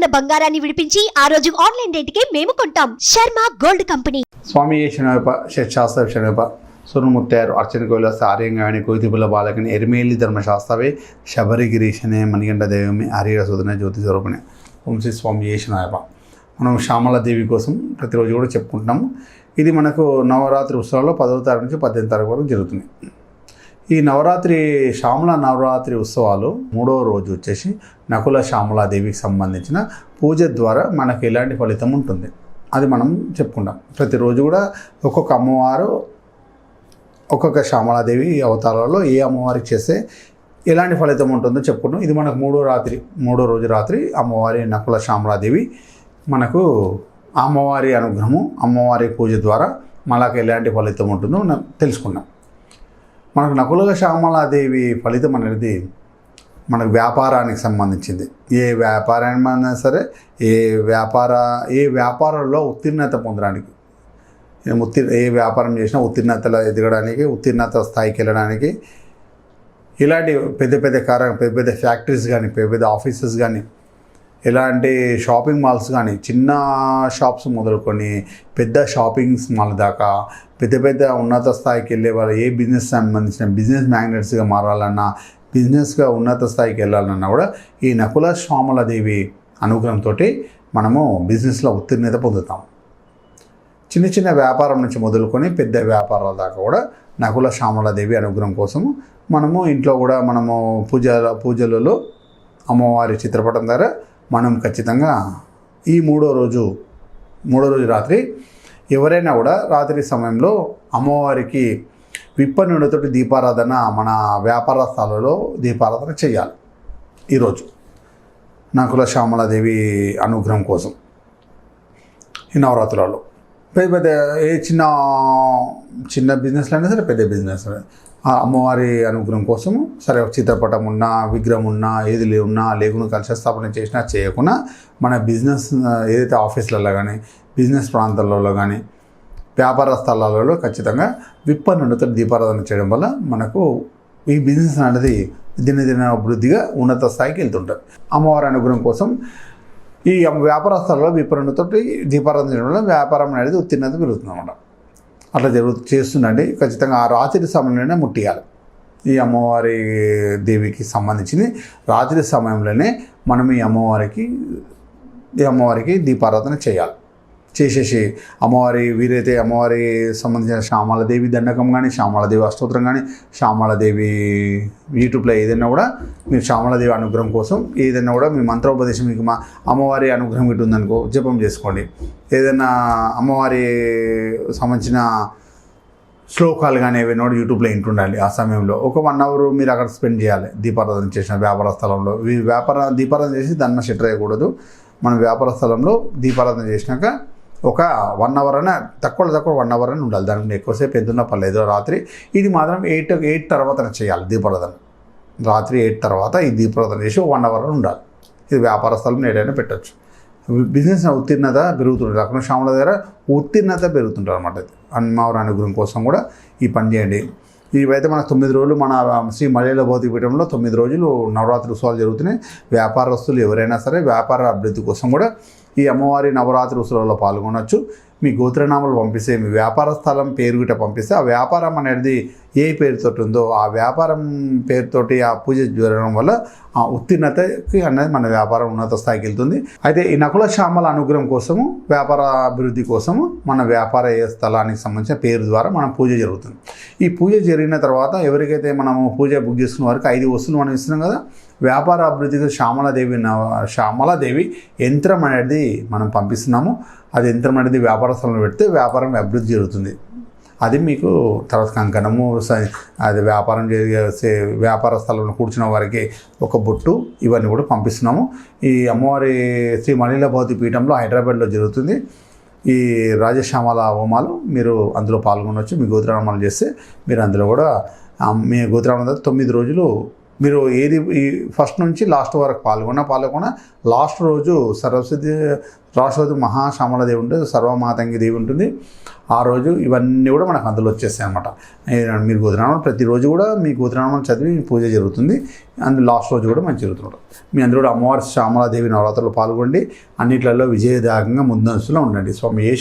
ఉన్న బంగారాన్ని విడిపించి ఆ రోజు ఆన్లైన్ రేటుకే మేము కొంటాం. Sharma gold company. స్వామి సురుముత్తారు అర్చన శనవప ಸುರುಮುತ್ತೆಯರು కోతిపుల బాలకని ఎరిమేలి ಕುಯ್ತಿಬಲ ಬಾಲಕನ ಎರಿಮೇಲಿ ಧರ್ಮಶಾಸ್ತ್ರವೇ ಶಬರಿಗಿರೀಶನೇ ಮಣಿಗಂಡ ದೇವಮೇ సూదన జ్యోతి స్వరూపిణి. వంశీ శ్రీ స్వామి యేషనాయప మనం శ్యామలదేవి కోసం ప్రతిరోజు కూడా చెప్పుకుంటున్నాము. ఇది మనకు నవరాత్రి ఉత్సవాల్లో పదవ తారీఖు నుంచి పద్దెనిమిది తారీఖు వరకు జరుగుతుంది. ఈ నవరాత్రి శ్యామల నవరాత్రి ఉత్సవాలు మూడవ రోజు వచ్చేసి నకుల శ్యామలాదేవికి సంబంధించిన పూజ ద్వారా మనకు ఎలాంటి ఫలితం ఉంటుంది? అది మనం చెప్పుకుంటాం. ప్రతిరోజు కూడా ఒక్కొక్క అమ్మవారు ఒక్కొక్క శ్యామలాదేవి అవతారాలలో ఏ అమ్మవారికి చేస్తే ఎలాంటి ఫలితం ఉంటుందో చెప్పుకుంటాం. ఇది మనకు మూడో రాత్రి మూడో రోజు రాత్రి అమ్మవారి నకుల శ్యామలాదేవి మనకు అమ్మవారి అనుగ్రహము అమ్మవారి పూజ ద్వారా మనకు ఎలాంటి ఫలితం ఉంటుందో మనం తెలుసుకున్నాం మనకు నకుల శ్యామలాదేవి ఫలితం అనేది మనకు వ్యాపారానికి సంబంధించింది. ఏ వ్యాపారమైనా సరే ఏ వ్యాపార ఏ వ్యాపారంలో ఉత్తీర్ణత పొందడానికి ఏ ఏ వ్యాపారం చేసినా ఉత్తీర్ణతలో ఎదగడానికి ఉత్తీర్ణత స్థాయికి వెళ్ళడానికి ఇలాంటి పెద్ద పెద్ద కార పెద్ద పెద్ద ఫ్యాక్టరీస్ కానీ పెద్ద పెద్ద ఆఫీసెస్ కానీ ఎలాంటి షాపింగ్ మాల్స్ కానీ చిన్న షాప్స్ మొదలుకొని పెద్ద షాపింగ్ మాల్ దాకా పెద్ద పెద్ద ఉన్నత స్థాయికి వెళ్ళే వాళ్ళు ఏ బిజినెస్ సంబంధించిన బిజినెస్ మ్యాగ్నెట్స్గా మారాలన్నా బిజినెస్గా ఉన్నత స్థాయికి వెళ్ళాలన్నా కూడా ఈ నకుల శ్యామలాదేవి అనుగ్రహంతో మనము బిజినెస్లో ఉత్తీర్ణత పొందుతాం. చిన్న చిన్న వ్యాపారం నుంచి మొదలుకొని పెద్ద వ్యాపారాల దాకా కూడా నకుల శ్యామలాదేవి అనుగ్రహం కోసము మనము ఇంట్లో కూడా మనము పూజ పూజలలో అమ్మవారి చిత్రపటం ద్వారా మనం ఖచ్చితంగా ఈ మూడో రోజు మూడో రోజు రాత్రి ఎవరైనా కూడా రాత్రి సమయంలో అమ్మవారికి విప్పనుడితోటి దీపారాధన మన వ్యాపార స్థలాల్లో దీపారాధన చేయాలి ఈరోజు నకుల శ్యామలాదేవి అనుగ్రహం కోసం ఈ నవరాత్రులలో. పెద్ద పెద్ద ఏ చిన్న చిన్న బిజినెస్లు అయినా సరే పెద్ద బిజినెస్ అమ్మవారి అనుగ్రహం కోసం సరే చిత్రపటం ఉన్నా విగ్రహం ఉన్నా ఏది ఉన్నా లేకుండా కలిసి స్థాపన చేసినా చేయకుండా మన బిజినెస్ ఏదైతే ఆఫీసులలో కానీ బిజినెస్ ప్రాంతాలలో కానీ వ్యాపార స్థలాలలో ఖచ్చితంగా విప్పన్నుడితో దీపారాధన చేయడం వల్ల మనకు ఈ బిజినెస్ అనేది దినదిన అభివృద్ధిగా ఉన్నత స్థాయికి వెళ్తుంటుంది. అమ్మవారి అనుగ్రహం కోసం ఈ వ్యాపార స్థలంలో విపణితో దీపారాధన చేయడం వల్ల వ్యాపారం అనేది ఉత్తీర్ణత పెరుగుతుంది అన్నమాట అట్లా జరుగు చేస్తుందండి. ఖచ్చితంగా ఆ రాత్రి సమయంలోనే ముట్టియాలి. ఈ అమ్మవారి దేవికి సంబంధించింది రాత్రి సమయంలోనే మనం ఈ అమ్మవారికి ఈ అమ్మవారికి దీపారాధన చేయాలి. చేసేసి అమ్మవారి వీరైతే అమ్మవారి సంబంధించిన శ్యామలదేవి దండకం కానీ శ్యామలదేవి అష్టోత్తరం కానీ శ్యామలదేవి యూట్యూబ్లో ఏదైనా కూడా మీరు శ్యామలదేవి అనుగ్రహం కోసం ఏదైనా కూడా మీ మంత్రోపదేశం మీకు మా అమ్మవారి అనుగ్రహం ఇటు ఉందనుకో జపం చేసుకోండి. ఏదైనా అమ్మవారి సంబంధించిన శ్లోకాలు కానీ ఏవైనా కూడా యూట్యూబ్లో వింటుండాలి ఆ సమయంలో. ఒక వన్ అవర్ మీరు అక్కడ స్పెండ్ చేయాలి దీపారాధన చేసిన వ్యాపార స్థలంలో. వ్యాపార దీపారాధన చేసి దాన్ని షెటర్ అయ్యకూడదు మనం వ్యాపార స్థలంలో దీపారాధన చేసినాక ఒక వన్ అవర్ అయినా తక్కువ తక్కువ వన్ అవర్ అని ఉండాలి. దానికి ఎక్కువసేపు ఎందున్న పర్లేదు. రాత్రి ఇది మాత్రం ఎయిట్ ఎయిట్ తర్వాత చేయాలి దీపారాధన. రాత్రి ఎయిట్ తర్వాత ఈ దీపారాధన చేసి వన్ అవర్ ఉండాలి. ఇది వ్యాపార స్థలం ఏదైనా పెట్టచ్చు. బిజినెస్ ఉత్తీర్ణత పెరుగుతుంటుంది. అక్కడ శ్యాముల దగ్గర ఉత్తీర్ణత పెరుగుతుంటారు అనమాట అమ్మవారి అనుగ్రహం కోసం కూడా ఈ పని చేయండి. ఇవైతే మన తొమ్మిది రోజులు మన శ్రీ మలయాళ భౌతిక పీఠంలో తొమ్మిది రోజులు నవరాత్రి ఉత్సవాలు జరుగుతున్నాయి. వ్యాపారస్తులు ఎవరైనా సరే వ్యాపార అభివృద్ధి కోసం కూడా ఈ అమ్మవారి నవరాత్రి ఉత్సవాల్లో పాల్గొనవచ్చు మీ గోత్రనామాలు పంపిస్తే మీ వ్యాపార స్థలం పేరు గిట్ట పంపిస్తే ఆ వ్యాపారం అనేది ఏ పేరుతో ఉందో ఆ వ్యాపారం పేరుతోటి ఆ పూజ జరగడం వల్ల ఆ ఉత్తీర్ణతకి అనేది మన వ్యాపారం ఉన్నత స్థాయికి వెళ్తుంది. అయితే ఈ నకుల శ్యామల అనుగ్రహం కోసము వ్యాపార అభివృద్ధి కోసము మన వ్యాపార స్థలానికి సంబంధించిన పేరు ద్వారా మనం పూజ జరుగుతుంది. ఈ పూజ జరిగిన తర్వాత ఎవరికైతే మనము పూజ బుక్ చేసుకున్న వారికి ఐదు వస్తువులు మనం ఇస్తున్నాం కదా వ్యాపార అభివృద్ధికి శ్యామలాదేవి శ్యామలాదేవి యంత్రం అనేది మనం పంపిస్తున్నాము. అది యంత్రం అనేది వ్యాపార స్థలంలో పెడితే వ్యాపారం అభివృద్ధి జరుగుతుంది. అది మీకు తర్వాత కంకణము స- అది వ్యాపారం చేసే వ్యాపార స్థలంలో కూర్చున్న వారికి ఒక బొట్టు ఇవన్నీ కూడా పంపిస్తున్నాము. ఈ అమ్మవారి శ్రీ మలీల పీఠంలో హైదరాబాద్లో జరుగుతుంది. ఈ రాజశ్యామల హోమాలు మీరు అందులో పాల్గొనవచ్చు. మీ గోత్రనామాలు చేస్తే మీరు అందులో కూడా మీ గోత్రనామాలు తొమ్మిది రోజులు మీరు ఏది ఈ ఫస్ట్ నుంచి లాస్ట్ వరకు పాల్గొన్న పాల్గొన్న లాస్ట్ రోజు సరస్వతి లాస్ట్ రోజు మహాశ్యామల దేవి ఉంటుంది సర్వమాతంగి దేవి ఉంటుంది. ఆ రోజు ఇవన్నీ కూడా మనకు అందులో వచ్చేస్తాయి అనమాట మీరు గోత్రనామం ప్రతిరోజు కూడా మీ గోత్రనామం చదివి పూజ జరుగుతుంది. అండ్ లాస్ట్ రోజు కూడా మంచి జరుగుతుంది మీ అందరూ కూడా అమ్మవారి శ్యామలాదేవి నవరాత్రులు పాల్గొండి అన్నిట్లలో విజయదాయకంగా ముందస్తులో ఉండండి. స్వామి ఏ